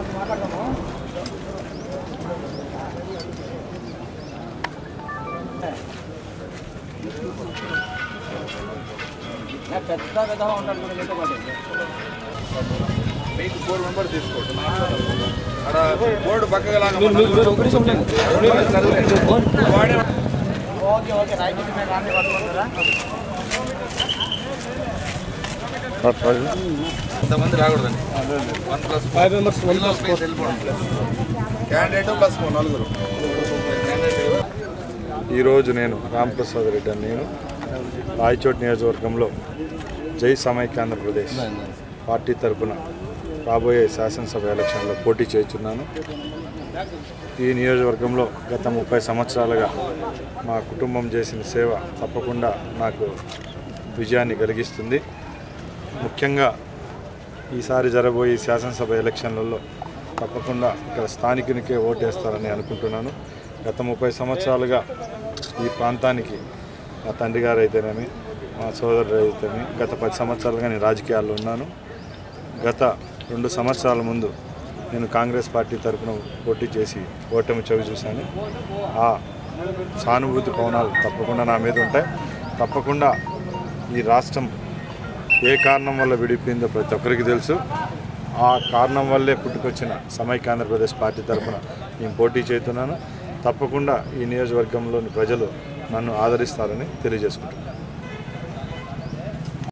అందరినీ పంపించారు పండి వాళ్ళకు లెవెన్ ఫిఫ్టీన్ టైం ఇచ్చారు అరవై గారు కనుక తక్కువ టైం మీకు ఫోర్ మెంబర్ తీసుకోండి అక్కడ బోర్డు పక్కగా లాగా వాడే ఇంతమంది రాకూడదండి. One plus five members one plus candidate plus నలుగురు. ఈరోజు నేను రామప్రసాద్ రెడ్డి అని నేను రాయచోట్ నియోజకవర్గంలో జై సమైక్య ఆంధ్రప్రదేశ్ పార్టీ తరపున రాబోయే శాసనసభ ఎలక్షన్లో పోటీ చేస్తున్నాను. ఈ నియోజకవర్గంలో గత ముప్పై సంవత్సరాలుగా మా కుటుంబం చేసిన సేవ తప్పకుండా నాకు విజయాన్ని కలిగిస్తుంది. ముఖ్యంగా ఈసారి జరగబోయే శాసనసభ ఎలక్షన్లలో తప్పకుండా ఇక్కడ స్థానికునికే ఓటేస్తారని అనుకుంటున్నాను. గత ముప్పై సంవత్సరాలుగా ఈ ప్రాంతానికి మా తండ్రి గారు అయితేనేమి మా సోదరుడు అయితేనేమి గత పది సంవత్సరాలుగా నేను రాజకీయాల్లో ఉన్నాను. గత రెండు సంవత్సరాల ముందు నేను కాంగ్రెస్ పార్టీ తరఫున పోటీ చేసి ఓటమి చవి చూశాను. ఆ సానుభూతి పవనాలు తప్పకుండా నా మీద ఉంటాయి. తప్పకుండా ఈ రాష్ట్రం ఏ కారణం వల్ల విడిపోయిందో ప్రతి ఒక్కరికి తెలుసు. ఆ కారణం వల్లే పుట్టుకొచ్చిన సమైక్య ఆంధ్రప్రదేశ్ పార్టీ తరఫున నేను పోటీ చేస్తున్నాను. తప్పకుండా ఈ నియోజకవర్గంలోని ప్రజలు నన్ను ఆదరిస్తారని తెలియజేసుకుంటున్నాను.